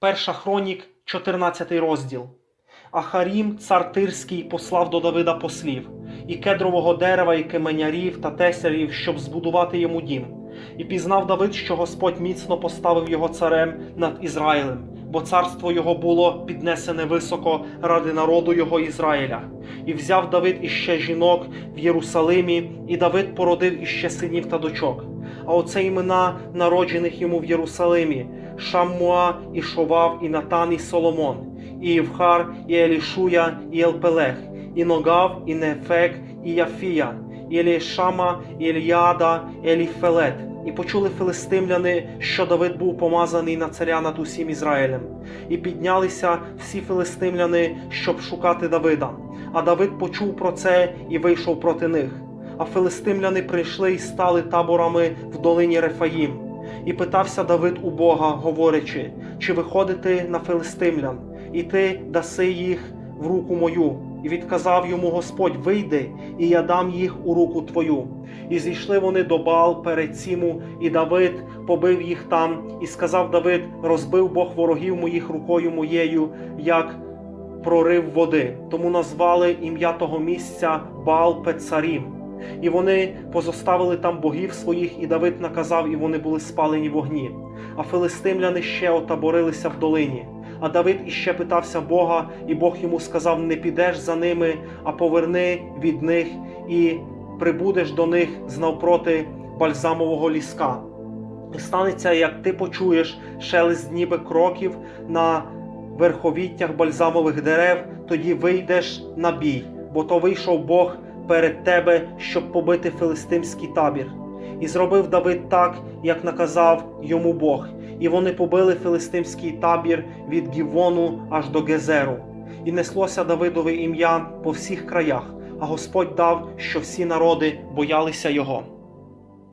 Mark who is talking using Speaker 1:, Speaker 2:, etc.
Speaker 1: Перша хронік, 14 розділ. Ахарім, цар Тирський, послав до Давида послів, і кедрового дерева, і кеменярів та тесарів, щоб збудувати йому дім. І пізнав Давид, що Господь міцно поставив його царем над Ізраїлем, бо царство його було піднесене високо ради народу його Ізраїля. І взяв Давид іще жінок в Єрусалимі, і Давид породив іще синів та дочок. А оце імена народжених йому в Єрусалимі: Шаммуа, і Шовав, і Натан, і Соломон, і Євхар, і Елішуя, і Елпелех, і Ногав, і Нефек, і Яфія, і Елішама, і Ельяда, і Еліфелет. І почули филистимляни, що Давид був помазаний на царя над усім Ізраїлем. І піднялися всі филистимляни, щоб шукати Давида. А Давид почув про це і вийшов проти них. А филистимляни прийшли і стали таборами в долині Рефаїм. І питався Давид у Бога, говорячи: чи виходити на филистимлян, і ти даси їх в руку мою? І відказав йому Господь: Вийди, і я дам їх у руку твою. І зійшли вони до Бал перед Сіму, і Давид побив їх там, і сказав Давид: розбив Бог ворогів моїх рукою моєю, як прорив води. Тому назвали ім'я того місця Бал Пецарім. І вони позоставили там богів своїх, і Давид наказав, і вони були спалені в огні. А филистимляни ще отаборилися в долині. А Давид іще питався Бога, і Бог йому сказав: Не підеш за ними, а поверни від них і прибудеш до них знавпроти бальзамового ліска. І станеться, як ти почуєш шелест ніби кроків на верховіттях бальзамових дерев, тоді вийдеш на бій, бо то вийшов Бог перед тебе, щоб побити филистимський табір. І зробив Давид так, як наказав йому Бог, і вони побили филистимський табір від Гівону аж до Гезеру. І неслося Давидове ім'я по всіх краях, а Господь дав, що всі народи боялися його.